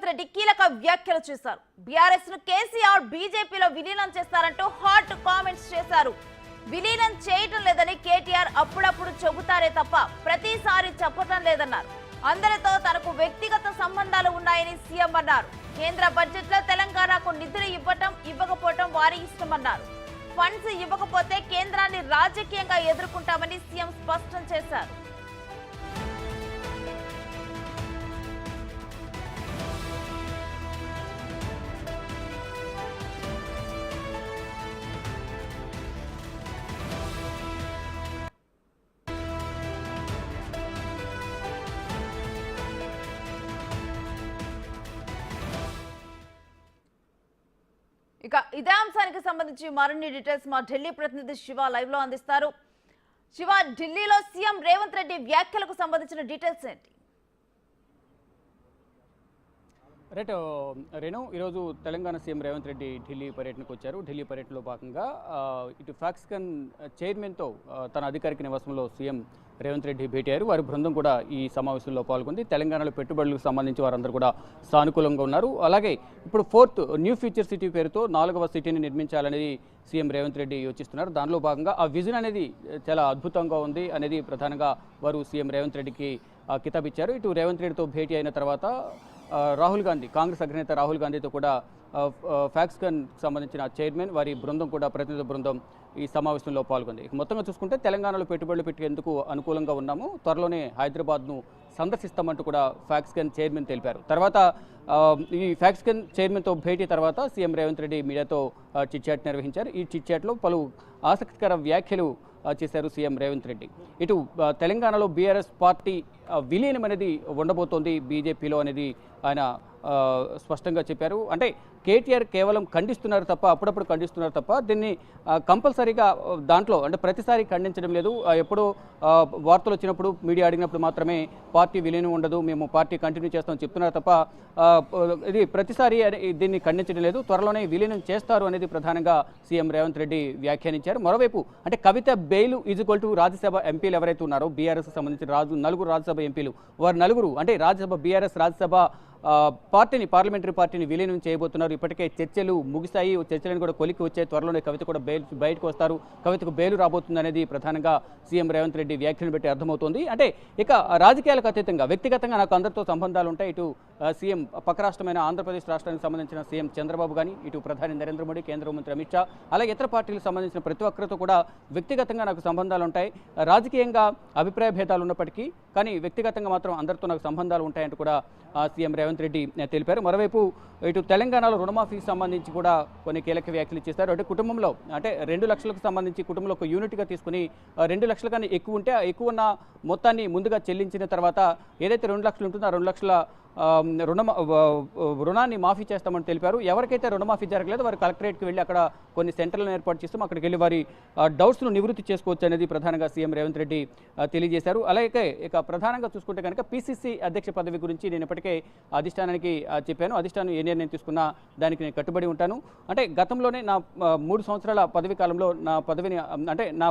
రేవంత్ రెడ్డి కీలక వ్యాఖ్యలు చేశారు. బీఆర్ఎస్ను కేసీఆర్ బీజేపీలో విలీనం చేస్తారంటూ హాట్ కామెంట్స్ చేశారు. విలీనం చేయటం లేదని కేటీఆర్ అప్పుడప్పుడు చెబుతారే తప్ప ప్రతిసారి చెప్పటం లేదన్నారు. అందరితో తనకు వ్యక్తిగత సంబంధాలు ఉన్నాయని సీఎం అన్నారు. కేంద్ర బడ్జెట్లో తెలంగాణకు నిధులు ఇవ్వటం ఇవ్వకపోవటం వారి ఇష్టమన్నారు. ఫండ్స్ ఇవ్వకపోతే కేంద్రాన్ని రాజకీయంగా ఎదుర్కొంటామని సీఎం స్పష్టం చేశారు. ఇక ఇదే అంశానికి సంబంధించి మరిన్ని డీటెయిల్స్ మా ఢిల్లీ ప్రతినిధి శివ లైవ్లో అందిస్తారు. శివ ఢిల్లీలో సీఎం రేవంత్ రెడ్డి వ్యాఖ్యలకు సంబంధించిన డీటెయిల్స్ ఏంటి? రైట్ రేణు ఈరోజు తెలంగాణ సీఎం రేవంత్ రెడ్డి ఢిల్లీ పర్యటనకు వచ్చారు. ఢిల్లీ పర్యటనలో భాగంగా ఇటు ఫాక్స్కన్ చైర్మన్తో తన అధికారిక నివాసంలో సీఎం రేవంత్ రెడ్డి భేటీ అయ్యారు వారి బృందం కూడా ఈ సమావేశంలో పాల్గొంది. తెలంగాణలో పెట్టుబడులకు సంబంధించి వారందరూ కూడా సానుకూలంగా ఉన్నారు. అలాగే ఇప్పుడు ఫోర్త్ న్యూ ఫ్యూచర్ సిటీ పేరుతో నాలుగవ సిటీని నిర్మించాలనేది సీఎం రేవంత్ రెడ్డి యోచిస్తున్నారు. దానిలో భాగంగా ఆ విజన్ అనేది చాలా అద్భుతంగా ఉంది అనేది ప్రధానంగా వారు సీఎం రేవంత్ రెడ్డికి కితాబిచ్చారు. కితాబ్ ఇచ్చారు ఇటు రేవంత్ రెడ్డితో భేటీ అయిన తర్వాత రాహుల్ గాంధీ కాంగ్రెస్ అధినేత రాహుల్ గాంధీతో కూడా ఫ్యాక్స్కన్ సంబంధించిన చైర్మన్ వారి బృందం కూడా ప్రతినిధి బృందం ఈ సమావేశంలో పాల్గొంది. మొత్తంగా చూసుకుంటే తెలంగాణలో పెట్టుబడులు పెట్టేందుకు అనుకూలంగా ఉన్నాము. త్వరలోనే హైదరాబాద్ను సందర్శిస్తామంటూ కూడా ఫ్యాక్స్కన్ చైర్మన్ తెలిపారు. తర్వాత ఈ ఫ్యాక్స్కన్ చైర్మన్తో భేటీ తర్వాత సీఎం రేవంత్ రెడ్డి మీడియాతో చిట్చాట్ నిర్వహించారు. ఈ చిట్చాట్లో పలు ఆసక్తికర వ్యాఖ్యలు చేశారు సీఎం రేవంత్ రెడ్డి. ఇటు తెలంగాణలో బీఆర్ఎస్ పార్టీ విలీనం అనేది ఉండబోతోంది. బీజేపీలో అనేది ఆయన స్పష్టంగా చెప్పారు. అంటే కేటీఆర్ కేవలం ఖండిస్తున్నారు తప్ప అప్పుడప్పుడు ఖండిస్తున్నారు తప్ప దీన్ని కంపల్సరీగా దాంట్లో అంటే ప్రతిసారి ఖండించడం లేదు. ఎప్పుడూ ఎప్పుడో వార్తలు వచ్చినప్పుడు మీడియా అడిగినప్పుడు మాత్రమే పార్టీ విలీనం ఉండదు మేము పార్టీ కంటిన్యూ చేస్తామని చెప్తున్నారు తప్ప ఇది ప్రతిసారి దీన్ని ఖండించడం లేదు. త్వరలోనే విలీనం చేస్తారు అనేది ప్రధానంగా సీఎం రేవంత్ రెడ్డి వ్యాఖ్యానించారు. మరోవైపు అంటే Kavitha bail is equal to Rajya Sabha ఎంపీలు ఎవరైతే ఉన్నారో బీఆర్ఎస్ సంబంధించిన రాజు నలుగురు రాజ్యసభ ఎంపీలు. వారు నలుగురు అంటే రాజ్యసభ బీఆర్ఎస్ రాజ్యసభ పార్టీని పార్లమెంటరీ పార్టీని విలీనం చేయబోతున్నారు. ఇప్పటికే చర్చలు ముగిశాయి. చర్చలను కూడా కొలికి వచ్చే త్వరలోనే కవిత కూడా బెయిల్ బయటకు వస్తారు. కవితకు బెయిల్ రాబోతుంది అనేది ప్రధానంగా సీఎం రేవంత్ రెడ్డి వ్యాఖ్యలు పెట్టి అర్థమవుతోంది. అంటే ఇక రాజకీయాలకు అతీతంగా వ్యక్తిగతంగా నాకు అందరితో సంబంధాలు ఉంటాయి. ఇటు సీఎం పక్క రాష్ట్రమైన ఆంధ్రప్రదేశ్ రాష్ట్రానికి సంబంధించిన సీఎం చంద్రబాబు కానీ ఇటు ప్రధాని నరేంద్ర మోడీ కేంద్ర మంత్రి అమిత్ షా అలాగే ఇతర పార్టీలకు సంబంధించిన ప్రతి ఒక్కరితో కూడా వ్యక్తిగతంగా నాకు సంబంధాలు ఉంటాయి. రాజకీయంగా అభిప్రాయ భేదాలు ఉన్నప్పటికీ కానీ వ్యక్తిగతంగా మాత్రం అందరితో నాకు సంబంధాలు ఉంటాయంటూ కూడా సీఎం రేవంత్ రెడ్డి తెలిపారు. మరోవైపు ఇటు తెలంగాణలో రుణమాఫీకి సంబంధించి కూడా కొన్ని కీలక వ్యాఖ్యలు చేశారు. అంటే కుటుంబంలో అంటే రెండు లక్షలకు సంబంధించి కుటుంబంలో ఒక యూనిట్గా తీసుకుని రెండు లక్షల కన్నా ఎక్కువ ఉంటే ఎక్కువ ఉన్న మొత్తాన్ని ముందుగా చెల్లించిన తర్వాత ఏదైతే రెండు లక్షలు ఉంటుందో ఆ రెండు లక్షల రుణ రుణాన్ని మాఫీ చేస్తామని తెలిపారు. ఎవరికైతే రుణమాఫీ జరగలేదు వారు కలెక్టరేట్కి వెళ్ళి అక్కడ కొన్ని సెంటర్లను ఏర్పాటు చేస్తాం. అక్కడికి వెళ్ళి వారి డౌట్స్ను నివృత్తి చేసుకోవచ్చు అనేది ప్రధానంగా సీఎం రేవంత్ రెడ్డి తెలియజేశారు. అలాగే ఇక ప్రధానంగా చూసుకుంటే కనుక పీసీసీ అధ్యక్ష పదవి గురించి నేను ఇప్పటికే అధిష్టానానికి చెప్పాను. అధిష్టానం ఏ నిర్ణయం తీసుకున్నా దానికి నేను కట్టుబడి ఉంటాను. అంటే గతంలోనే నా మూడు సంవత్సరాల పదవి కాలంలో నా పదవిని అంటే నా